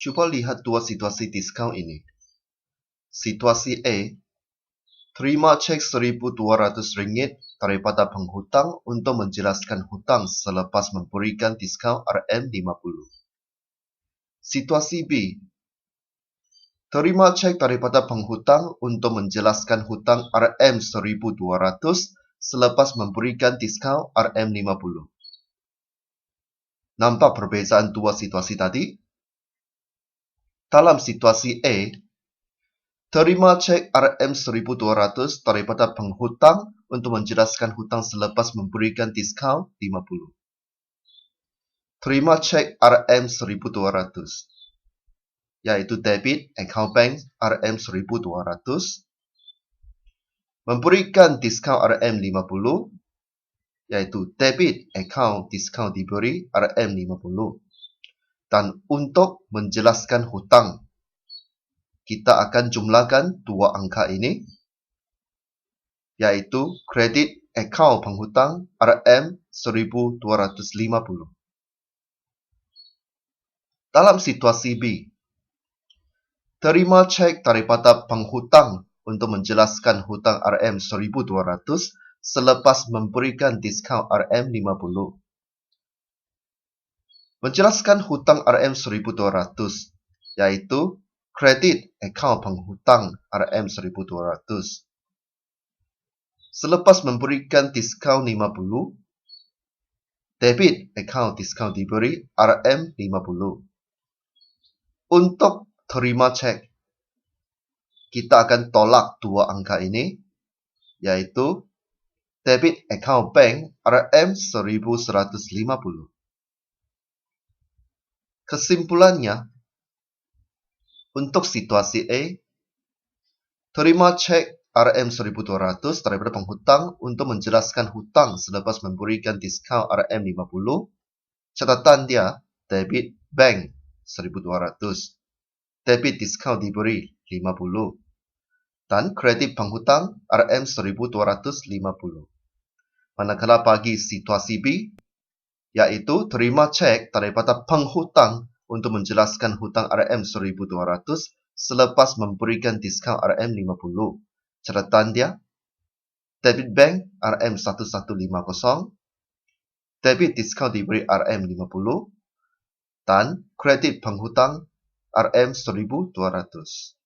Cuba lihat dua situasi diskaun ini. Situasi A, terima cek RM1,200 daripada penghutang untuk menjelaskan hutang selepas memberikan diskaun RM50. Situasi B, terima cek daripada penghutang untuk menjelaskan hutang RM1,200 selepas memberikan diskaun RM50. Nampak perbezaan dua situasi tadi? Dalam situasi A, terima cek RM1,200 daripada penghutang untuk menjelaskan hutang selepas memberikan diskaun 50. Terima cek RM1,200 iaitu debit account bank RM1,200 memberikan diskaun RM50 iaitu debit account diskaun diberi RM50 dan untuk menjelaskan hutang. Kita akan jumlahkan dua angka ini iaitu kredit akaun penghutang RM1250. Dalam situasi B, terima cek daripada penghutang untuk menjelaskan hutang RM1200 selepas memberikan diskaun RM50 menjelaskan hutang RM1,200 iaitu kredit akaun penghutang RM1,200. Selepas memberikan diskaun 50, debit akaun diskaun diberi RM50. Untuk terima cek, kita akan tolak dua angka ini iaitu debit akaun bank RM1150. Kesimpulannya, untuk situasi A, terima cek RM1200 daripada penghutang untuk menjelaskan hutang selepas memberikan diskaun RM50. Catatan dia, debit bank 1200. Debit diskaun diberi 50. Dan kredit penghutang RM1250. Manakala bagi situasi B, iaitu terima cek daripada penghutang untuk menjelaskan hutang RM1200 selepas memberikan diskaun RM50. Catatan dia, debit bank RM1150, debit diskaun diberi RM50 dan kredit penghutang RM1200.